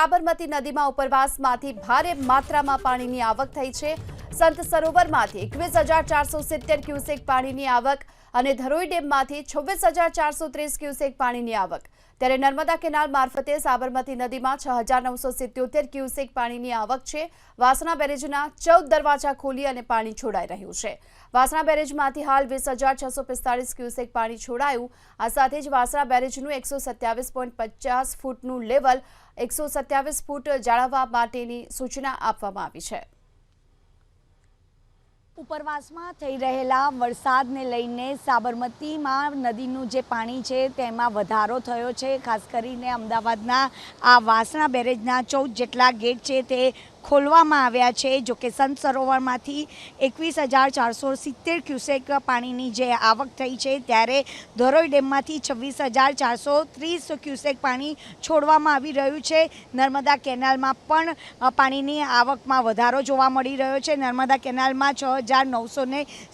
સાબરમતી નદીમાં ઉપરવાસમાંથી ભારે માત્રામાં પાણીની આવક થઈ છે. સંત સરોવરમાંથી એકવીસ હજાર ચારસો સિત્તેર ક્યુસેક પાણીની આવક અને ધરોઈ ડેમમાંથી છવ્વીસ હજાર ચારસો ત્રીસ ક્યુસેક પાણીની આવક. ત્યારે નર્મદા કેનાલ મારફતે સાબરમતી નદીમાં છ હજાર નવસો સિત્યોતેર ક્યુસેક પાણીની આવક છે. વાસણા બેરેજના ચૌદ દરવાજા ખોલી અને પાણી છોડાઈ રહ્યું છે. વાસણા બેરેજમાંથી હાલ વીસ હજાર છસો પિસ્તાળીસ ક્યુસેક પાણી છોડાયું. આ સાથે જ વાસણા બેરેજનું એકસો સત્યાવીસ પોઈન્ટ પચાસ ફૂટનું લેવલ એકસો સત્યાવીસ ફૂટ જાળવવા માટેની સૂચના આપવામાં આવી છે. ઉપરવાસમાં થઈ રહેલા વરસાદને લઈને સાબરમતીમાં નદીનું જે પાણી છે તેમાં વધારો થયો છે. ખાસ કરીને અમદાવાદના આ વાસણા બેરેજના ચૌદ જેટલા ગેટ છે તે ખોલવામાં આવ્યા છે, જો કે સંત સરોવરમાંથી એકવીસ હજાર ચારસો સિત્તેર ક્યુસેક પાણીની જે આવક થઈ છે, ત્યારે ધરોઈ ડેમમાંથી છવ્વીસ હજાર ચારસો ત્રીસ ક્યુસેક પાણી છોડવામાં આવી રહ્યું છે. નર્મદા કેનાલમાં પણ પાણીની આવકમાં વધારો જોવા મળી રહ્યો છે. નર્મદા કેનાલમાં છ હજાર નવસો